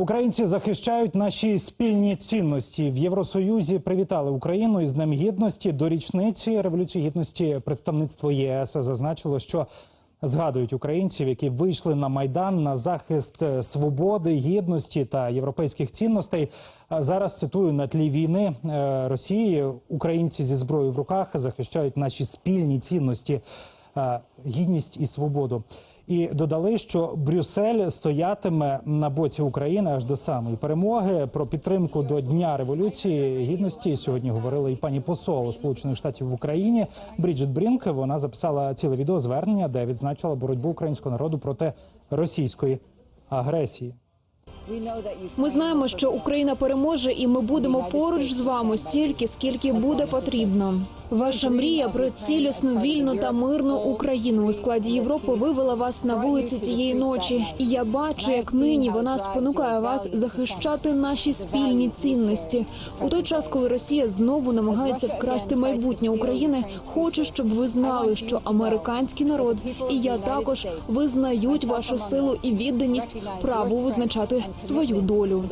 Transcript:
Українці захищають наші спільні цінності. В Євросоюзі привітали Україну із Днем Гідності. До річниці революції гідності представництво ЄС зазначило, що згадують українців, які вийшли на майдан на захист е, свободи, гідності та європейських цінностей. Зараз цитую на тлі війни е, Росії. Українці зі зброєю в руках захищають наші спільні цінності, е, гідність і свободу. І додали, що Брюссель стоятиме на боці України аж до самої перемоги. Про підтримку до Дня революції гідності сьогодні говорила і пані посол Сполучених Штатів в Україні Бріджит Брінк. Вона записала ціле відеозвернення, де відзначила боротьбу українського народу проти російської агресії. Ми знаємо, що Україна переможе, і ми будемо поруч з вами стільки, скільки буде потрібно. Ваша мрія про цілісну, вільну та мирну Україну у складі Європи вивела вас на вулиці тієї ночі. І я бачу, як нині вона спонукає вас захищати наші спільні цінності. У той час, коли Росія знову намагається вкрасти майбутнє України, хочу, щоб ви знали, що американський народ і я також визнають вашу силу і відданість праву визначати свою долю.